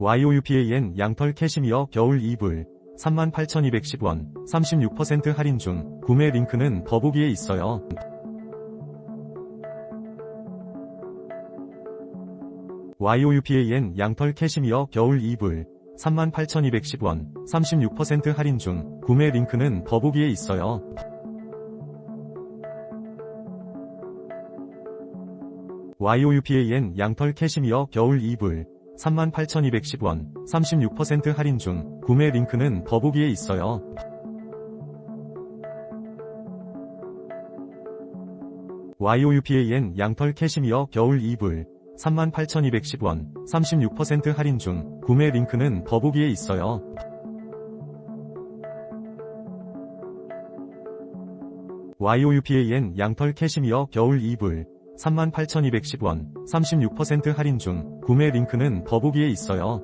YOUPAN 양털 캐시미어 겨울 이불 38,210원 36% 할인 중 구매 링크는 더보기에 있어요. YOUPAN 양털 캐시미어 겨울 이불 38,210원 36% 할인 중 구매 링크는 더보기에 있어요. YOUPAN 양털 캐시미어 겨울 이불 38,210원 36% 할인 중 구매 링크는 더보기에 있어요. YOUPAN 양털 캐시미어 겨울 이불 38,210원 36% 할인 중 구매 링크는 더보기에 있어요. YOUPAN 양털 캐시미어 겨울 이불 38,210원 36% 할인 중 구매 링크는 더보기에 있어요.